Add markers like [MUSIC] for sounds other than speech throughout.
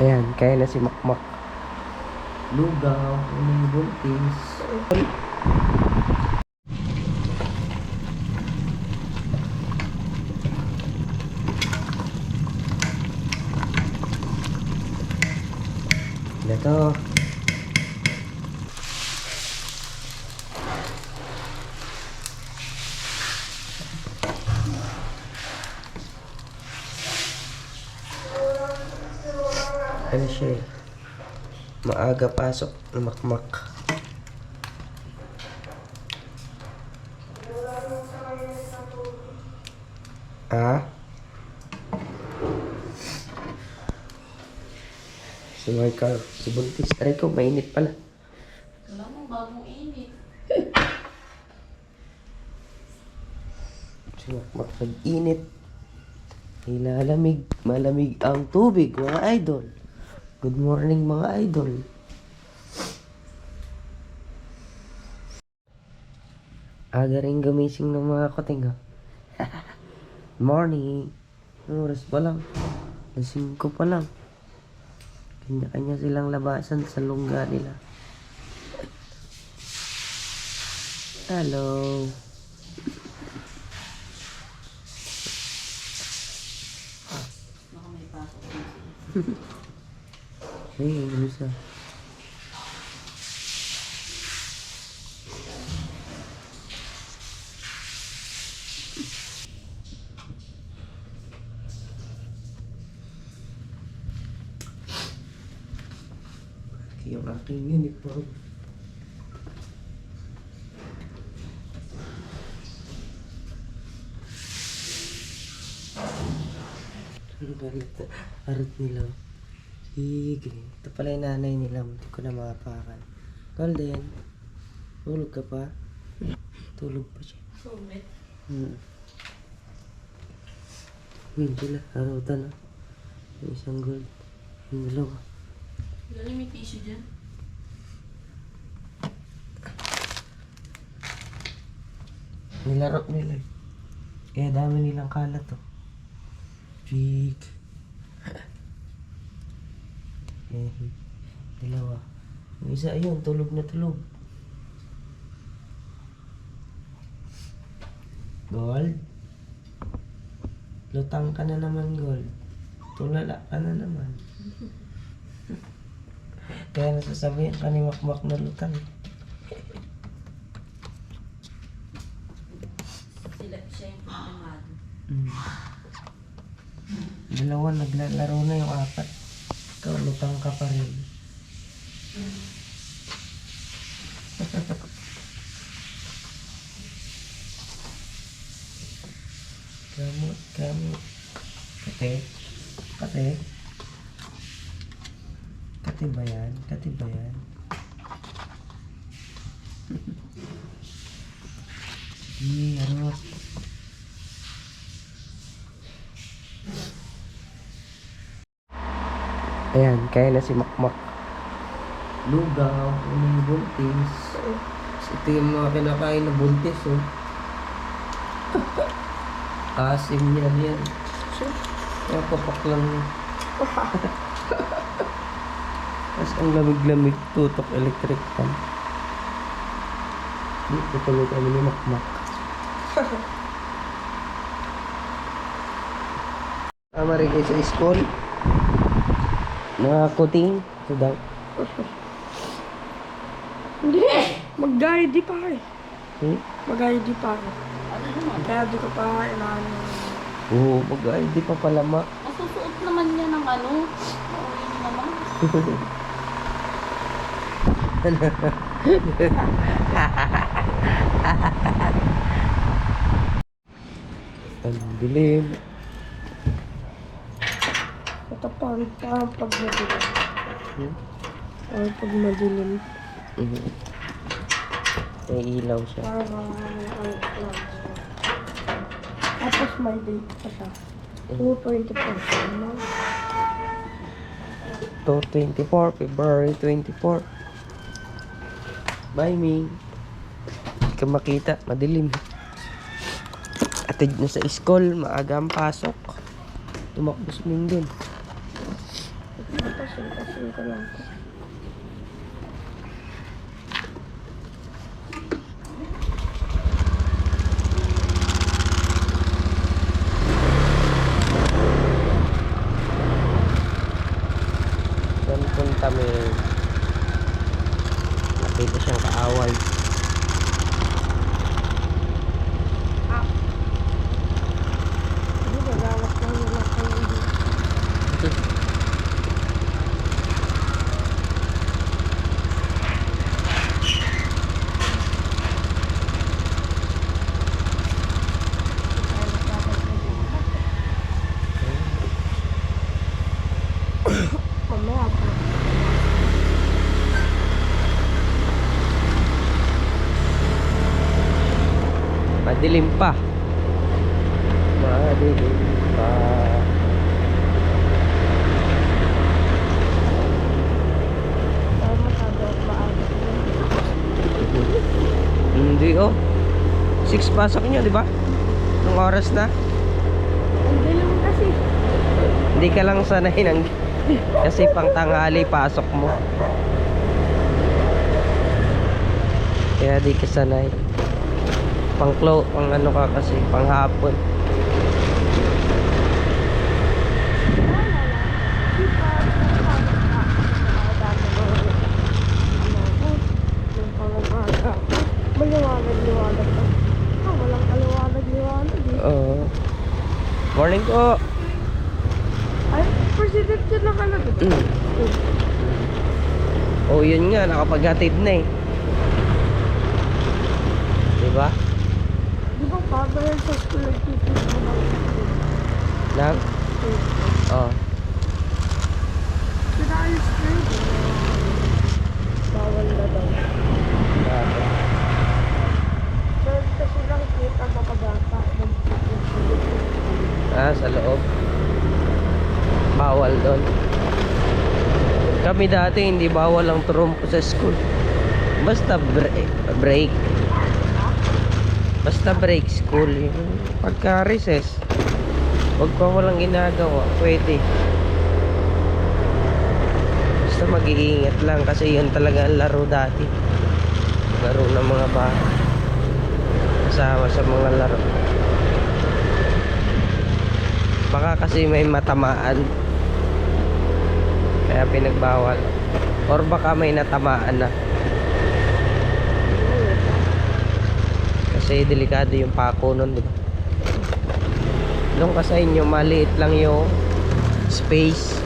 Ayan, kaya na si Makmak. Lugaw, unang buntis. Ito. Ano siya eh? Maaga pasok ng makmak. Ah? Si Michael, si Buntis. Aray ko, mainit pala. Wala mo, bagong init. Si Makmak nag-init. Nilalamig, malamig ang tubig, mga idol. Good morning, mga idol. Aga rin gumising ng mga kuting, ha? [LAUGHS] morning. Anong oras pa lang? Lasing ko pa lang. Kanya-kanya silang labasan sa lungga nila. Hello. Baka may pasok. Hey, ano sa? Yung aking uniform. Ba ito? Arot nila. Sige. Ito pala yung nanay nila. Hindi ko na mapakan. Golden. Tulog ka pa? Tulog pa siya. Sulit. Hmm. Yun sila. Arutan na. Yung isang gold. Yung dalawa. Galing may tissue dyan. Nilaro nila eh. Kaya dami nilang kalat to. Big. Eh, dalawa. Yung isa ayun, tulog na tulog. Gold. Lutang ka na naman, Gold. Tulala ka na naman. [LAUGHS] Kaya nasasabihin ka ni Makmak na lutang. Sila, siya yung. [GASPS] Mm. Dalawa naglalaro na yung apat. Lutang ka pa rin. Kamot, [LAUGHS] kamot. Kate? Kate? Kate ba yan? Kate ba yan? [LAUGHS] Arot. Ayan, kaya na si Makmak. Lugaw, unang buntis. Ito yung mga kinakain na buntis, oh. [LAUGHS] Asim niya yan. Kaya papak lang. Tapos [LAUGHS] ang lamig-lamig, tutok electric fan. Dito tuloy kami ni Makmak. [LAUGHS] Tama rin kayo sa school. Mga kuting. Ito daw. Hindi. Mag-ID pa eh. Hmm? Mag-ID pa ako. Ano naman? Kaya di ko pa inaano. Oo, mag di pa pala ma. Masusuot naman niya ng ano. Niya naman. [LAUGHS] Ang dilim. Ito parang, parang pag madilim. Hmm? Parang pag madilim. Mhm. May ilaw siya. Parang ano, ano, ano. Tapos may date pa siya. 2.24. Ano? 224, February 24. Bye, Ming. Hindi ka makita, madilim. Atid na sa school, maaga ang pasok. Tumakbos Ming dun. Tapos Pasin-pasin ko lang po. Saan punta may nakita siyang kaaway. Hindi, nagawak lang nila kayo dito. Mamaya po. Madilim pa. Madilim pa. Hindi oh. Six pasok niyo, di ba? Nung oras na? Kasi. Hindi ka lang sanay ng... [LAUGHS] Kasi pang tanghali pasok mo. Kaya di ka sanay. Pang clo, pang ano ka kasi, pang hapon. Maliwanag-liwanag pa. Ah, walang kaliwanag-liwanag eh. Oo. morning po. Ay, president yun nakalagay. Mm. Oh, yun nga, nakapaghatid na eh. Diba? Father sa school nagtitip mo ng Nang? Oh. Pinayos na yun. Bawal na daw. Bakit? Dahil kasi lang kita bata. Ah, sa loob. Bawal doon. Kami dati hindi bawal ang trumpo sa school. Basta break. break. Basta break school. Yung Pagka recess. Huwag pa walang ginagawa. Pwede. Basta mag-iingat lang kasi yun talaga ang laro dati. Laro ng mga bata. Kasama sa mga laro. Baka kasi may matamaan. Kaya pinagbawal. Or baka may natamaan na. Kasi delikado yung pako nun, di ba? Doon ka sa inyo, maliit lang yung space.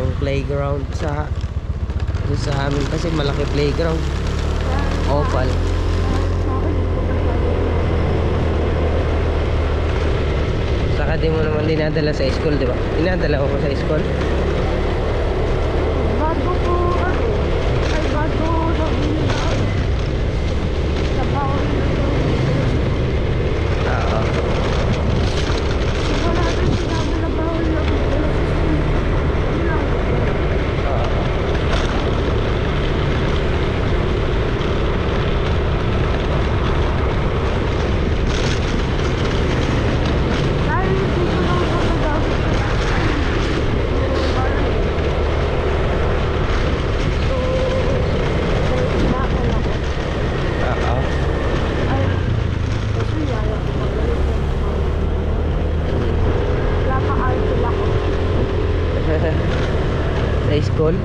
Yung playground sa doon sa amin kasi malaki playground. Oval. Saka di mo naman dinadala sa school, di ba? Dinadala ko sa school. Bago po ano, ay bago nabili na ano. Sa bawal na daw. Oo. Wala natin sinabi na bawal na bili. Yun lang. Oo. Dahil dito lang ako nagagamit ko. So, may inakal ako. Oo. Ay, kasi yaya ko magalit yung Wala pa alcohol ako. sa school?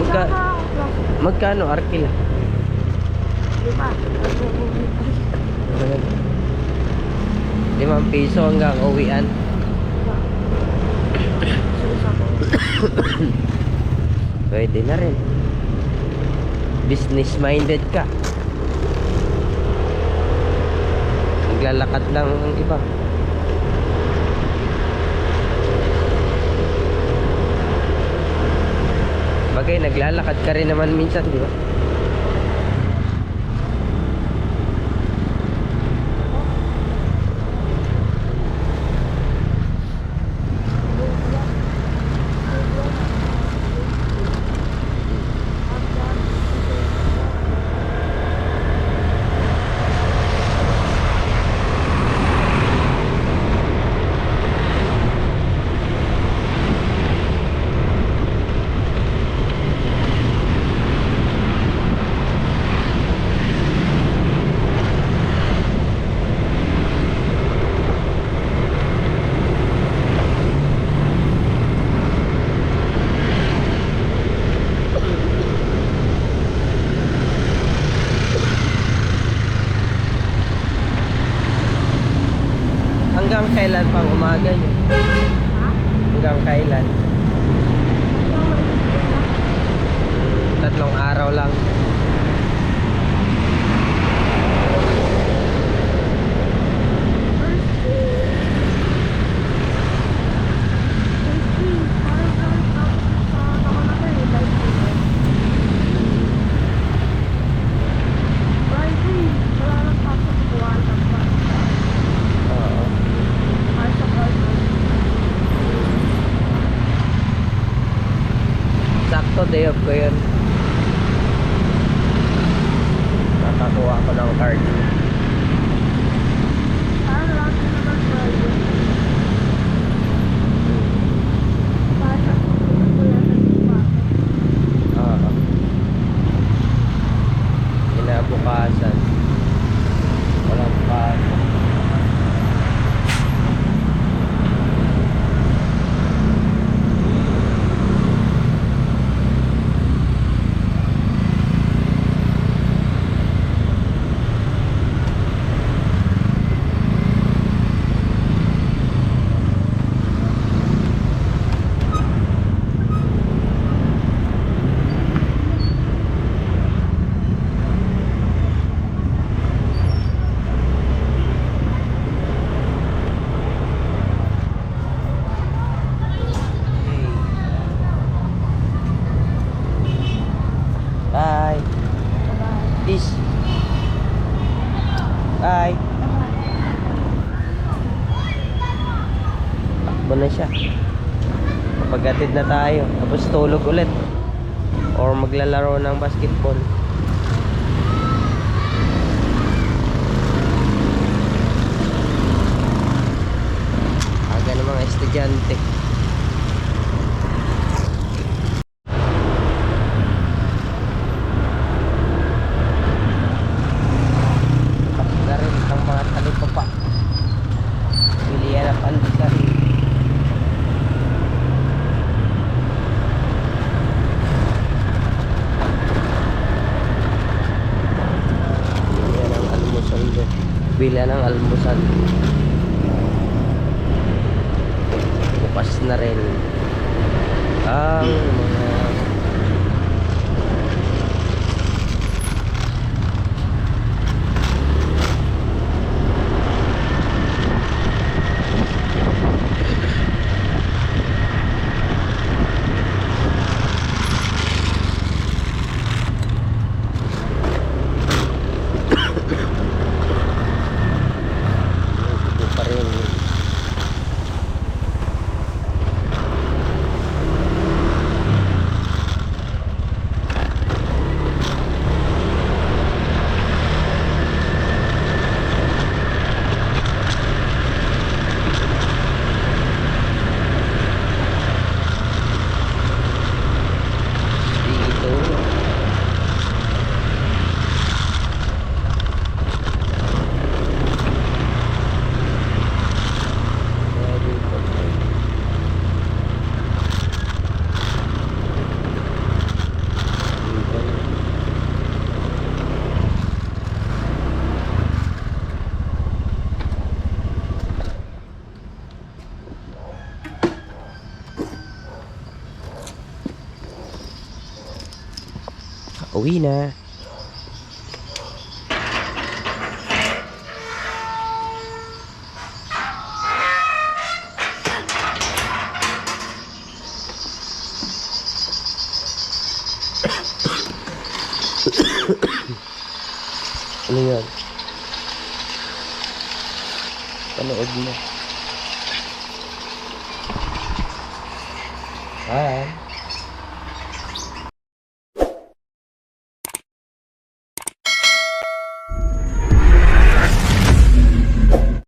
Magka, Saka ako class. Magkano arkila? Lima. Limang piso hanggang uwian. [COUGHS] Pwede na rin. Business minded ka. Naglalakad lang ang iba. Bagay, naglalakad ka rin naman minsan, di ba? pang umaga yun Bye. Takbo na siya. Kapag na tayo. Tapos tulog ulit. Or maglalaro ng basketball. Aga ng mga estudyante. Tapos na rin ang mga talipapa. Pilihan ng pandesal. Pilihan ng almusal doon. Pilihan ng almusal. Bukas na rin ang mga Ito pa rin. Dito. Very good. Uwi na. [COUGHS] ano yun? Panood mo.